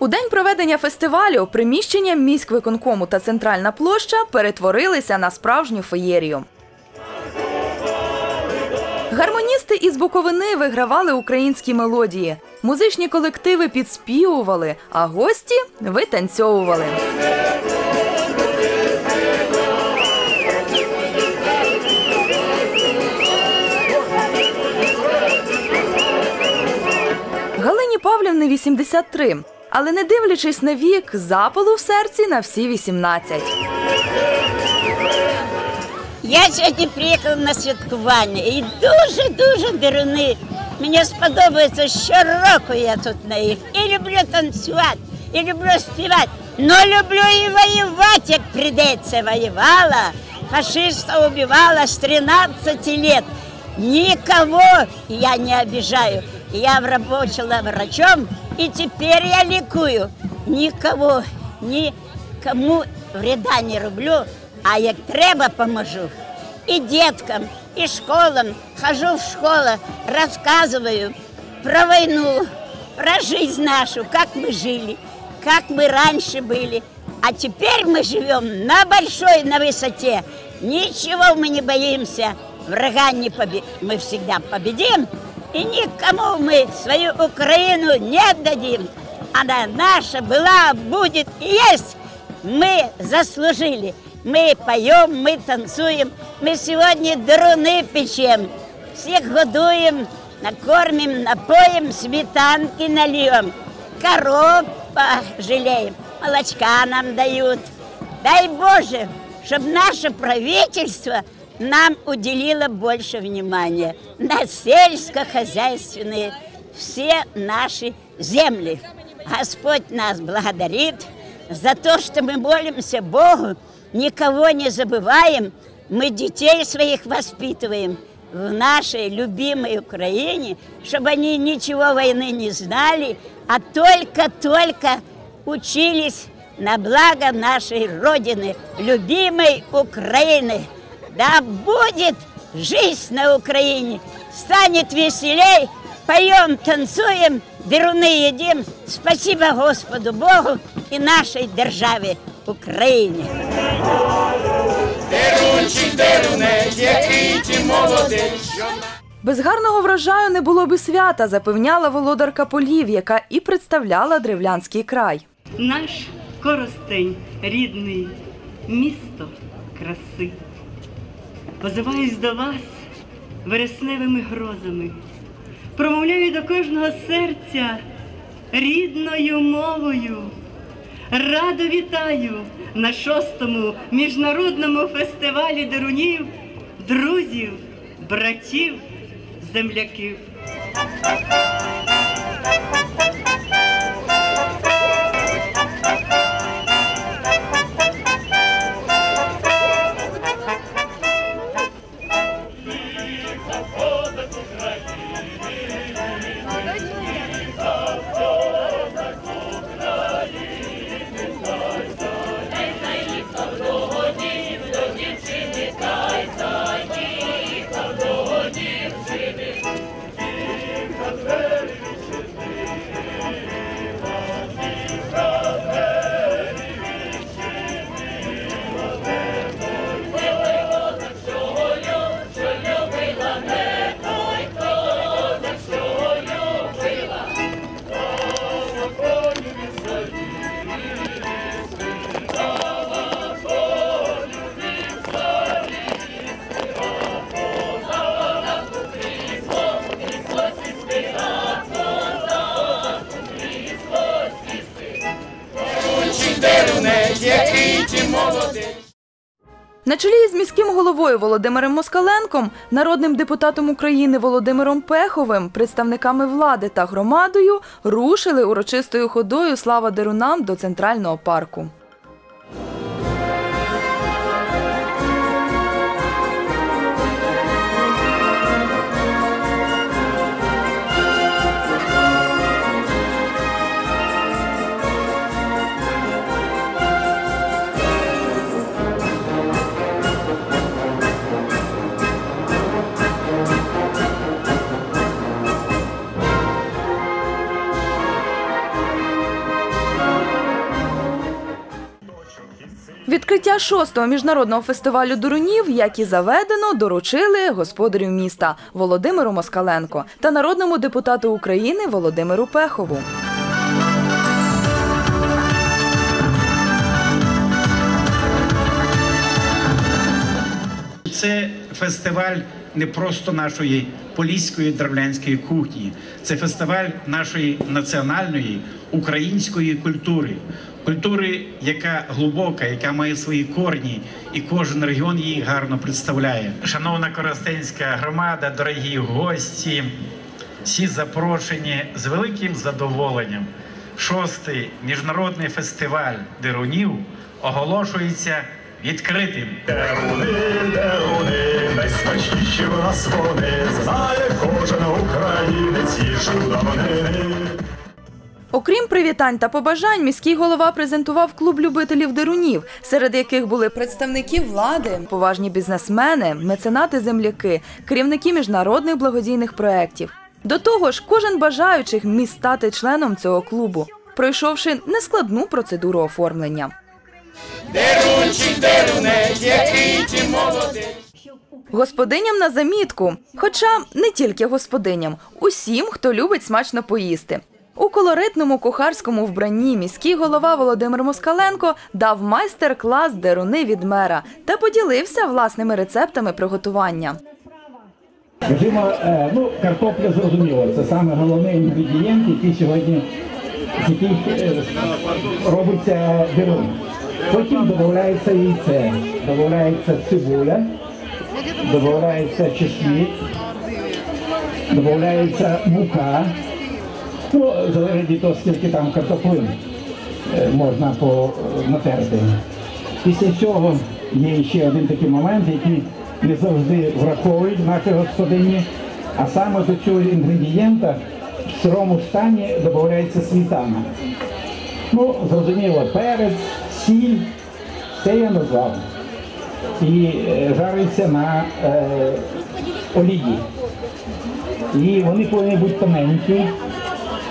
У день проведення фестивалю приміщення міськвиконкому та центральна площа перетворилися на справжню феєрію. Гармоністи із Буковини вигравали українські мелодії. Музичні колективи підспівували, а гості витанцьовували. Галині Павлівни 83. Але не дивлячись на вік, запалу в серці на всі 18. Я сьогодні приїхала на святкування і дуже-дуже даруни. Мені сподобається щороку я тут на їх. І люблю танцювати, і люблю співати. Но люблю і воювати, як прийдеться. Воювала, фашиста убивала з 13 лет. Никого я не обижаю. Я работала врачом, и теперь я ликую. Никого, никому вреда не роблю, а як треба поможу. И деткам, и школам. Хожу в школу, рассказываю про войну, про жизнь нашу, как мы жили, как мы раньше были. А теперь мы живем на большой, на высоте. Ничего мы не боимся. Врага не побе... мы всегда победим. И никому мы свою Украину не отдадим. Она наша была, будет и есть. Мы заслужили. Мы поем, мы танцуем. Мы сегодня друны печем. Всех годуем, накормим, напоим, сметанки нальем. Коров пожалеем, молочка нам дают. Дай Боже, чтобы наше правительство нам уделило больше внимания на сельскохозяйственные все наши земли. Господь нас благодарит за то, что мы молимся Богу, никого не забываем, мы детей своих воспитываем в нашей любимой Украине, чтобы они ничего войны не знали, а только-только учились на благо нашей Родины, любимой Украины. Да будет жизнь на Украине, станет веселей, поем, танцуем, деруны едим. Спасибо Господу Богу и нашей державе Украине. Дерунчик, деруне, який ти молодий. Без гарного врожаю не було би свята, запевняла володарка полів, яка і представляла древлянський край. Наш коростень рідний, місто краси. Позиваюсь до вас вересневими грозами, промовляю до кожного серця рідною мовою. Радо вітаю на шостому міжнародному фестивалі дерунів, друзів, братів, земляків. На чолі з міським головою Володимиром Москаленком, народним депутатом України Володимиром Пеховим, представниками влади та громадою рушили урочистою ходою слава дерунам до центрального парку. Відкриття шостого міжнародного фестивалю дурунів, як і заведено, доручили господарю міста Володимиру Москаленко та народному депутату України Володимиру Пехову. Це фестиваль не просто нашої поліської древлянської кухні, це фестиваль нашої національної української культури, культури, яка глибока, яка має свої корні, і кожен регіон її гарно представляє. Шановна коростенська громада, дорогі гості, всі запрошені з великим задоволенням. Шостий міжнародний фестиваль дерунів оголошується відкритим. Деруни, деруни, найсмачніші в нас вони, знає кожен українець і давнини. Окрім привітань та побажань, міський голова презентував клуб любителів дерунів, серед яких були представники влади, поважні бізнесмени, меценати-земляки, керівники міжнародних благодійних проєктів. До того ж, кожен бажаючих міг стати членом цього клубу, пройшовши нескладну процедуру оформлення. Дерунчик, дерунець, який ти молодець. Господиням на замітку, хоча не тільки господиням, усім, хто любить смачно поїсти. У колоритному кухарському вбранні міський голова Володимир Москаленко дав майстер-клас деруни від мера та поділився власними рецептами приготування. Скажімо, е, ну, картопля зрозуміло, це саме головний інгредієнт, який сьогодні з яких е, робиться дерун. Потім додається яйце, додається цибуля, додається чесник, додається мука. Ну, залежить від того, скільки там картоплин е, можна по, натерти. Після цього є ще один такий момент, який не завжди враховують наші господині, а саме до цього інгредієнта в сирому стані додається світана. Ну, зрозуміло, перець, сіль, це я назвав. І е, жариться на е, олії. І вони повинні бути тоненькі,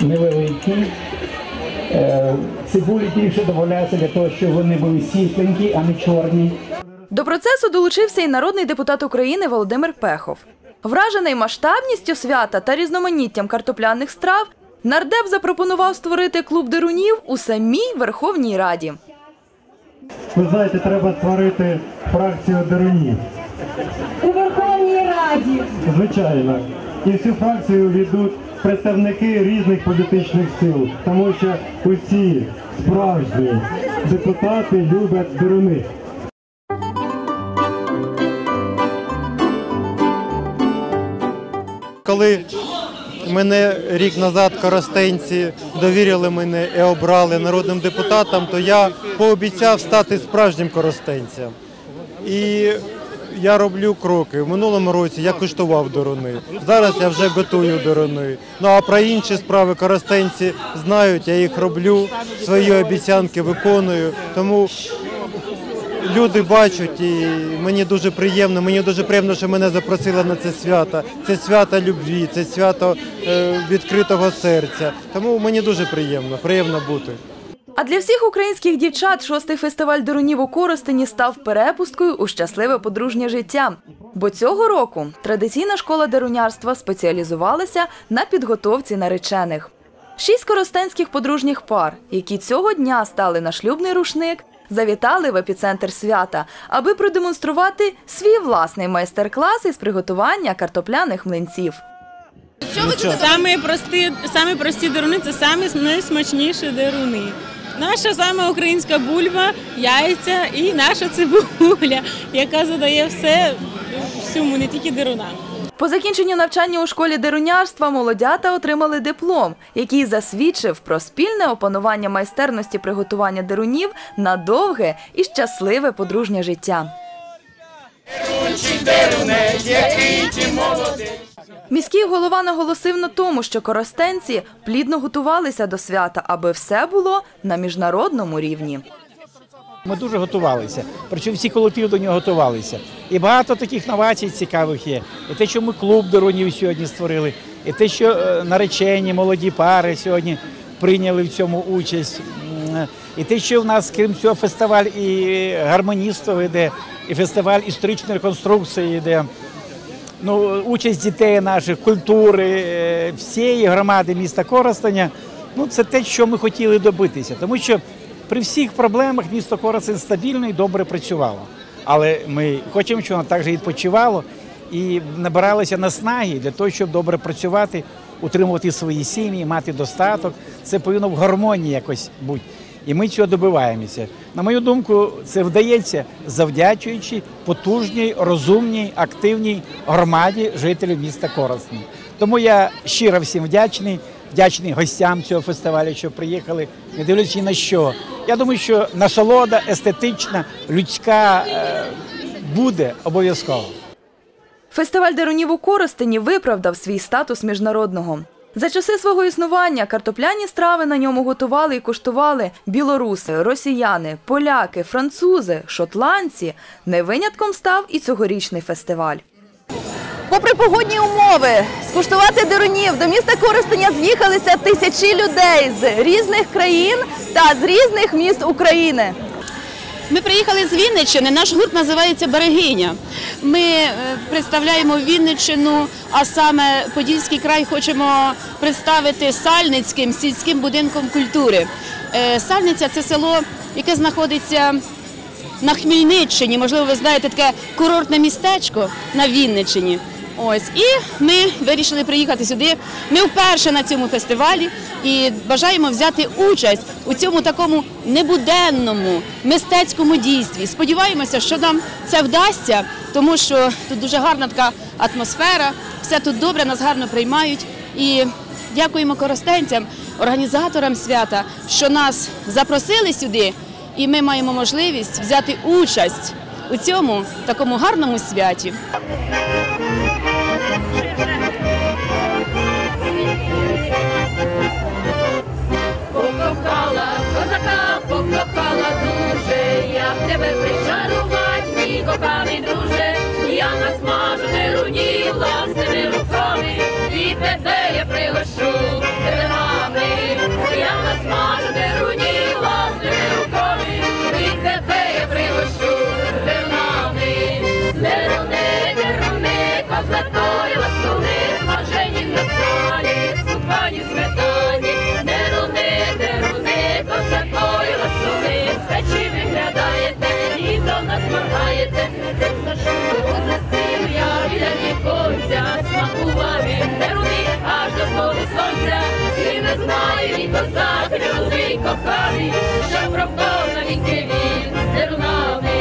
невеликі. Е, цибулі більше додається для того, щоб вони були світленькі, а не чорні. До процесу долучився і народний депутат України Володимир Пехов. Вражений масштабністю свята та різноманіттям картопляних страв, нардеп запропонував створити клуб дерунів у самій Верховній Раді. Ви знаєте, треба створити фракцію дерунів. у Верховній Раді. Звичайно. І всю фракцію ведуть представники різних політичних сил, тому що усі справжні депутати люблять деруни. Коли мене рік назад коростенці довірили мене і обрали народним депутатом, то я пообіцяв стати справжнім коростенцем. І я роблю кроки. В минулому році я куштував дорони. Зараз я вже готую дорони. Ну а про інші справи коростенці знають, я їх роблю, свої обіцянки виконую. Тому люди бачать, і мені дуже приємно. Мені дуже приємно, що мене запросили на це свято. Це свято любві, це свято е, відкритого серця. Тому мені дуже приємно, приємно бути. А для всіх українських дівчат шостий фестиваль дурунів у Коростені став перепусткою у щасливе подружнє життя. Бо цього року традиційна школа дерунярства спеціалізувалася на підготовці наречених. Шість коростенських подружніх пар, які цього дня стали на шлюбний рушник, завітали в епіцентр свята, аби продемонструвати свій власний майстер-клас із приготування картопляних млинців. Самі прості, самі прості деруни це самі найсмачніші деруни. Наша сама українська бульба, яйця і наша цибуля, яка задає все всьому, не тільки дерунам. По закінченню навчання у школі дерунярства молодята отримали диплом, який засвідчив про спільне опанування майстерності приготування дерунів на довге і щасливе подружнє життя. Міський голова наголосив на тому, що коростенці плідно готувалися до свята, аби все було на міжнародному рівні. Ми дуже готувалися, причому всі колективи до нього готувалися. І багато таких новацій цікавих є. І те, що ми клуб дронів сьогодні створили, і те, що е, наречені молоді пари сьогодні прийняли в цьому участь. і те, що в нас, крім цього, фестиваль і гармоністів йде, і фестиваль історичної реконструкції йде. Ну, участь дітей наших, культури, е, всієї громади міста Коростеня. Ну, це те, що ми хотіли добитися. Тому що при всіх проблемах місто Коростень стабільно і добре працювало. Але ми хочемо, щоб воно також відпочивало і набиралося наснаги для того, щоб добре працювати, утримувати свої сім'ї, мати достаток. Це повинно в гармонії якось бути. І ми цього добиваємося. На мою думку, це вдається завдячуючи потужній, розумній, активній громаді жителів міста Коростень. Тому я щиро всім вдячний, вдячний гостям цього фестивалю, що приїхали, не дивлячись на що. Я думаю, що насолода естетична, людська е, буде обов'язково. Фестиваль Дерунів у Коростені виправдав свій статус міжнародного. За часи свого існування картопляні страви на ньому готували і куштували білоруси, росіяни, поляки, французи, шотландці. Не винятком став і цьогорічний фестиваль. Попри погодні умови, скуштувати дерунів до міста Коростеня з'їхалися тисячі людей з різних країн та з різних міст України. Ми приїхали з Вінниччини. Наш гурт називається Берегиня. Ми е, представляємо Вінниччину, а саме Подільський край хочемо представити Сальницьким сільським будинком культури. Е, Сальниця це село, яке знаходиться на Хмельниччині. Можливо, ви знаєте таке курортне містечко на Вінниччині. Ось і ми вирішили приїхати сюди. Ми вперше на цьому фестивалі і бажаємо взяти участь у цьому такому небуденному мистецькому дійстві. Сподіваємося, що нам це вдасться, тому що тут дуже гарна така атмосфера, все тут добре, нас гарно приймають. І дякуємо коростенцям, організаторам свята, що нас запросили сюди, і ми маємо можливість взяти участь у цьому такому гарному святі. Смакував він деруни, аж до сходу сонця, і не знає він козак, любий коханий, що пропав на віки він з дерунами,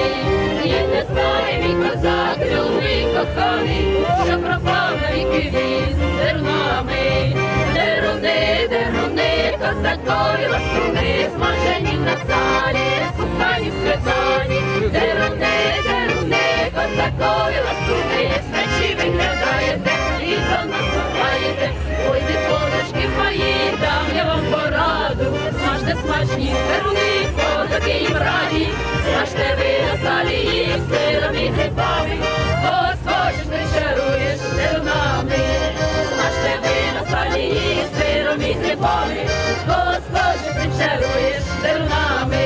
і не знає він козак, любий коханий, що пропав на віки він з дерунами, деруни, деруни, козакові ласуни, смажені на салі, скупані в сметані, деруни, деруни, козакові ласуни, свечі виглядаєте, і до нас махаєте, ой, не подушки мої, дам я вам пораду, смажте смачні деруни, козаки їм раді, смажте ви на салі їх сиром і грибами, ось хочеш причаруєш дерунами, смажте ви на салі їх сиром і грибами, Господи, причаруєш дерунами,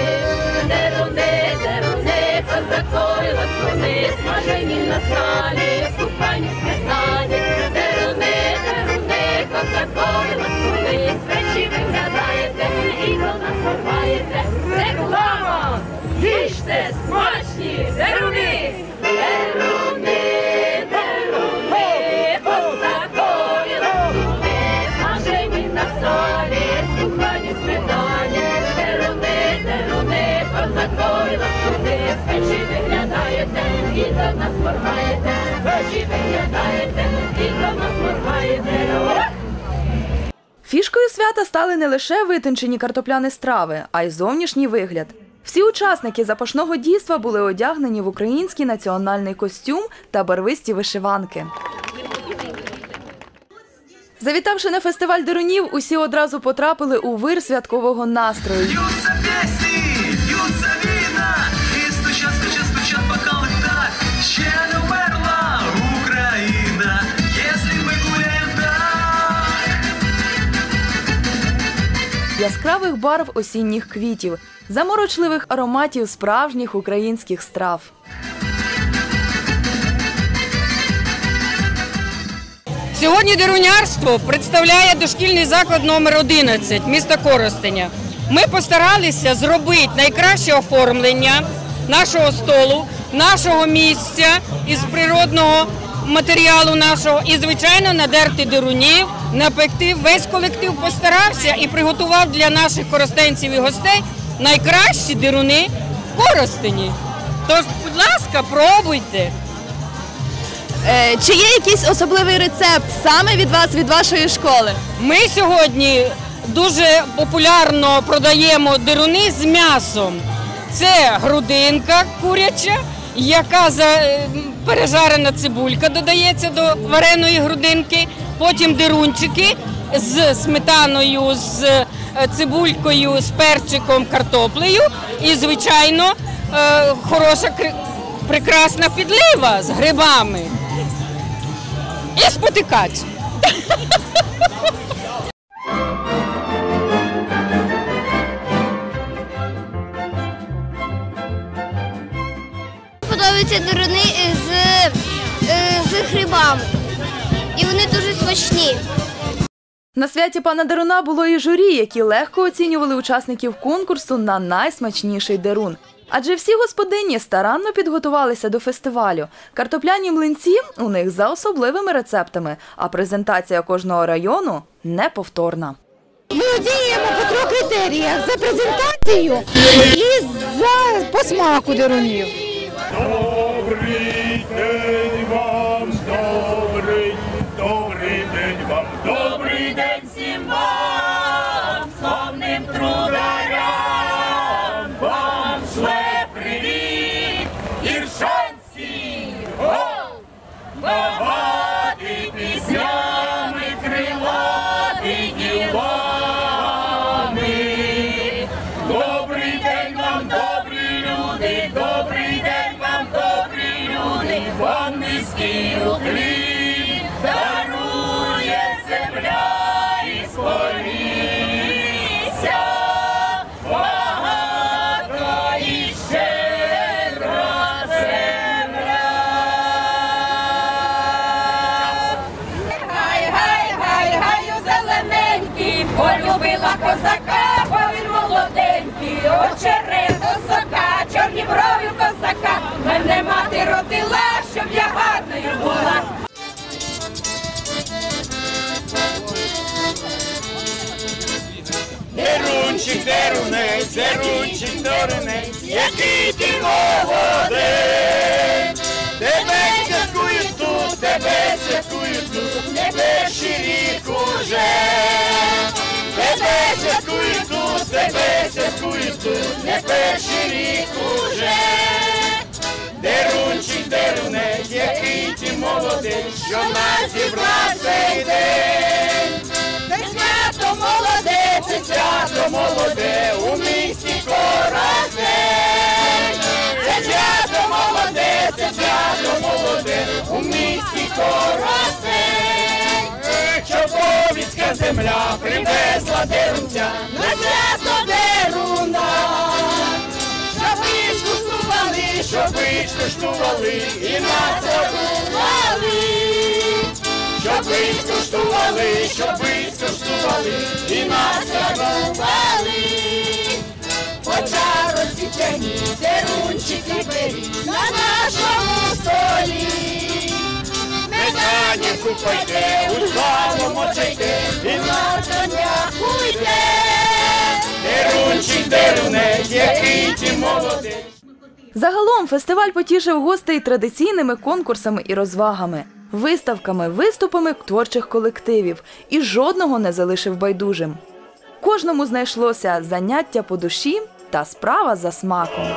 деруни, деруни, козакові ласуни, смажені на салі, смачні деруни! Деруни, деруни, козакові ласуни, смажені на солі, скупані в сметані, деруни, деруни, козакові ласуни, з печі виглядаєте, і до нас моргаєте, з виглядаєте, і до нас моргаєте. Свята стали не лише витончені картопляні страви, а й зовнішній вигляд. Всі учасники запашного дійства були одягнені в український національний костюм та барвисті вишиванки. Завітавши на фестиваль дерунів, усі одразу потрапили у вир святкового настрою. Яскравих барв осінніх квітів, заморочливих ароматів справжніх українських страв. Сьогодні дерунярство представляє дошкільний заклад номер 11 міста Коростеня. Ми постаралися зробити найкраще оформлення нашого столу, нашого місця із природного матеріалу нашого і, звичайно, надерти дерунів, напекти. Весь колектив постарався і приготував для наших коростенців і гостей найкращі деруни в Коростені. Тож, будь ласка, пробуйте. Е, Чи є якийсь особливий рецепт саме від вас, від вашої школи? Ми сьогодні дуже популярно продаємо дируни з м'ясом. Це грудинка куряча, яка за е, пережарена цибулька додається до вареної грудинки. Потім дирунчики з сметаною, з е, цибулькою, з перчиком, картоплею. І, звичайно, е, хороша прекрасна підлива з грибами. І спотикач. Подобаються дуруни з, е, з грибами. І вони дуже смачні. На святі пана Деруна було і журі, які легко оцінювали учасників конкурсу на найсмачніший дерун. Адже всі господині старанно підготувалися до фестивалю. Картопляні млинці у них за особливими рецептами, а презентація кожного району неповторна. Ми діємо по трьох критеріях за презентацію і за по смаку дерунів. Низький уклін дарує земля і полісся, багата і щедра. Гай, гай, гаю зелененький, полюбила козака, бо молоденький, очерето сока, чорні брові козака. Мене мати родила, дерунець, дерунчик, дерунець, який ти молодець. Тебе святкують тут, тебе святкують тут, не перший рік уже. Тебе святкують тут, тебе святкують тут, не перший рік уже. Дерунчик, дерунець, який ти молодець, що нас зібрав цей день. Це свято молоде, це свято молоде, Земля привезла дерунця на свято деруна. Щоб ви скуштували, щоб ви скуштували і нас забували. Щоб ви скуштували, щоб ви скуштували і нас забували. Хоча розсічені дерунчики бері на нашому столі. Сметані купайте, у славу мочайте і дякуйте. Дерунчик, дерунець, який ти молодець. Загалом фестиваль потішив гостей традиційними конкурсами і розвагами, виставками, виступами творчих колективів і жодного не залишив байдужим. Кожному знайшлося заняття по душі та справа за смаком.